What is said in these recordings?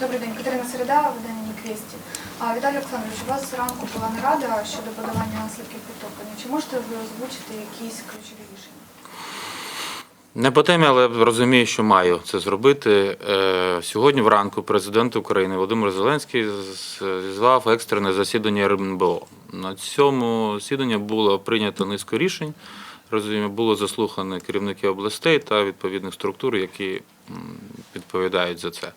Добрий день, Катерина Середа, видання Квесті. Віталій Олександрович, у вас зранку була нарада щодо подолання наслідків підтоплення. Чи можете ви озвучити якісь ключові рішення? Не по темі, але розумію, що маю це зробити. Е, Сьогодні вранку президент України Володимир Зеленський зізвав екстрене засідання РНБО. На цьому засіданні було прийнято низку рішень. Розумію, було заслухані керівники областей та відповідних структур, які відповідають за це.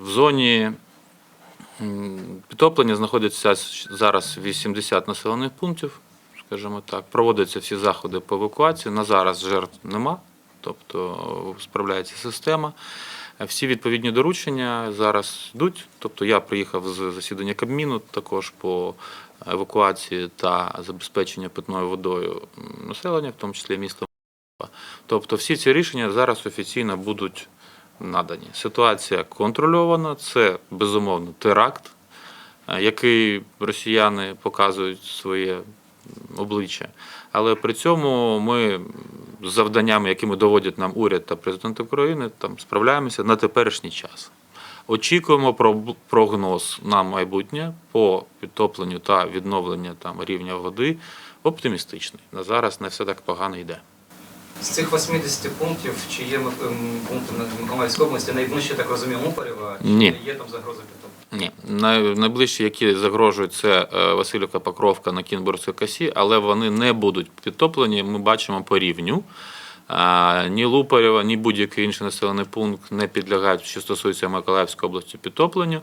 В зоні підтоплення знаходиться зараз 80 населених пунктів скажімо так. Проводяться всі заходи по евакуації. На зараз жертв нема, тобто справляється система. Всі відповідні доручення зараз йдуть. Тобто я приїхав з засідання Кабміну також по евакуації та забезпеченню питною водою населення, в тому числі міста. Тобто всі ці рішення зараз офіційно будуть надані. Ситуація контрольована, це безумовно теракт, е, який росіяни показують своє обличчя. Але при цьому ми з завданнями, якими доводять нам уряд та президент України, там справляємося на теперішній час. Очікуємо про прогноз на майбутнє по підтопленню та відновленню там рівня води оптимістичний. На зараз не все так погано йде. З цих 80 пунктів, чи є на Миколаївській області, найближче, так розумію, Мукарєва, чи Ні. є там загроза підтоплення? Ні, най- найближчі, які загрожують, це е, Васильівка Покровка на Кінбурзькій косі, але вони не будуть підтоплені. Ми бачимо по рівню. Ні Лупарєва, ні будь-який інший населений пункт не підлягають, що стосується Миколаївської області, підтопленню.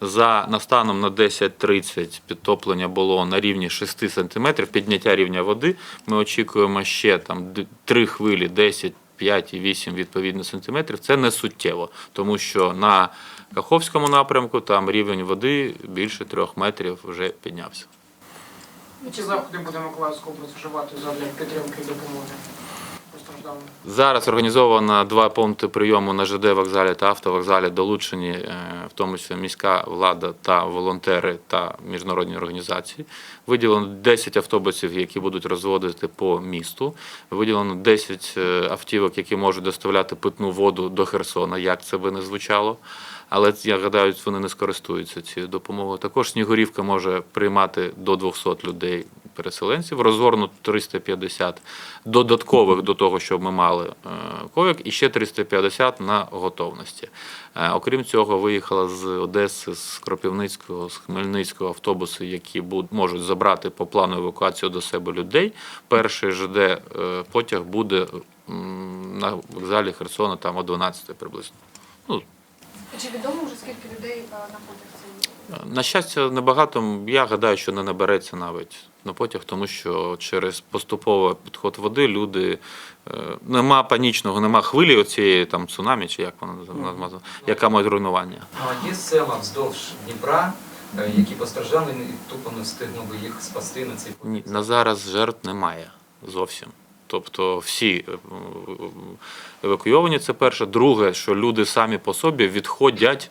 За настаном на 10.30 підтоплення було на рівні 6 см, підняття рівня води. Ми очікуємо ще там д- три хвилі 10 5 і 8 відповідно сантиметрів, це не суттєво, тому що на Каховському напрямку там рівень води більше трьох метрів вже піднявся. Які заходи буде Миколаївська область вживати задля підтримки і допомоги? Зараз організовано два пункти прийому на ЖД вокзалі та автовокзалі, долучені е, в тому числі міська влада та волонтери та міжнародні організації. Виділено 10 автобусів, які будуть розводити по місту. Виділено 10 е, автівок, які можуть доставляти питну воду до Херсона, як це би не звучало. Але я гадаю, вони не скористуються цією допомогою. Також Снігурівка може приймати до 200 людей переселенців, розгорнуто 350 додаткових до того, що ми мали е, ковік, і ще 350 на готовності. Е, Окрім цього, виїхала з Одеси, з Кропивницького, з Хмельницького автобуси, які можуть забрати по плану евакуацію до себе людей. Перший ЖД е, потяг буде на вокзалі Херсона там о 12 приблизно. Ну, Чи відомо вже скільки людей на потяг цей? На щастя, небагато. Я гадаю, що не набереться навіть на потяг, тому що через поступовий підход води люди е, нема панічного, нема хвилі оцієї там цунамі, чи як вона називається, яка має руйнування. Ну, а є села вздовж Дніпра, е, які постраждали, і тупо не встигнули би їх спасти на цей Ні, на зараз жертв немає зовсім. Тобто всі е, евакуйовані, це перше. Друге, що люди самі по собі відходять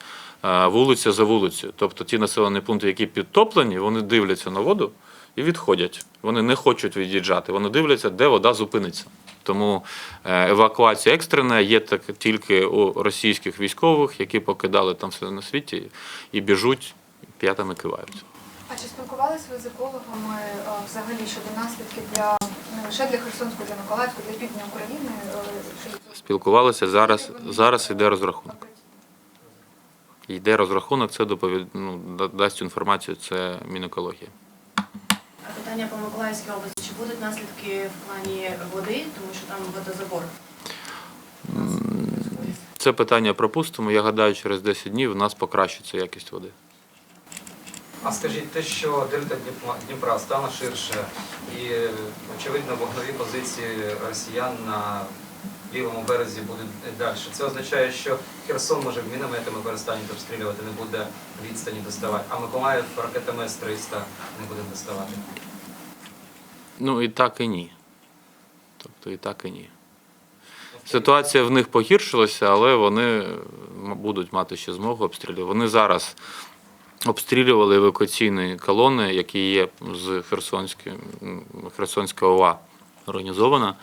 вулиця за вулицею. Тобто ті населені пункти, які підтоплені, вони дивляться на воду і відходять. Вони не хочуть від'їжджати, вони дивляться, де вода зупиниться. Тому е, евакуація екстрена є так тільки у російських військових, які покидали там все на світі і біжуть, п'ятами киваються. А чи спілкувалися ви з екологами е, взагалі щодо наслідків для не лише для Херсонської, для Миколаївської, для півдня України? е. Спілкувалися зараз. Зараз йде розрахунок. Йде розрахунок, це доповід... ну, дасть інформацію, це Мінекологія. Питання по Миколаївській області. Чи будуть наслідки в плані води, тому що там водозабор? Це питання пропустимо. Я гадаю, через 10 днів у нас покращиться якість води. А скажіть, те, що дельта Дніпра- стала ширше, і очевидно вогнові позиції росіян на лівому березі будуть далі. Це означає, що Херсон може мінометами перестануть обстрілювати, не буде відстані доставати, а Миколаїв ракетами С-300 не буде доставати. Ну і так і ні. Тобто і так і ні. Ситуація в них погіршилася, але вони будуть мати ще змогу обстрілювати. Вони зараз обстрілювали евакуаційні колони, які є з Херсонської, м, Херсонська ОВА організована.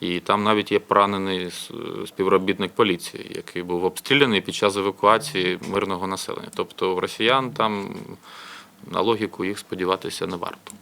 І там навіть є поранений співробітник поліції, який був обстріляний під час евакуації мирного населення. Тобто росіян там на логіку їх сподіватися не варто.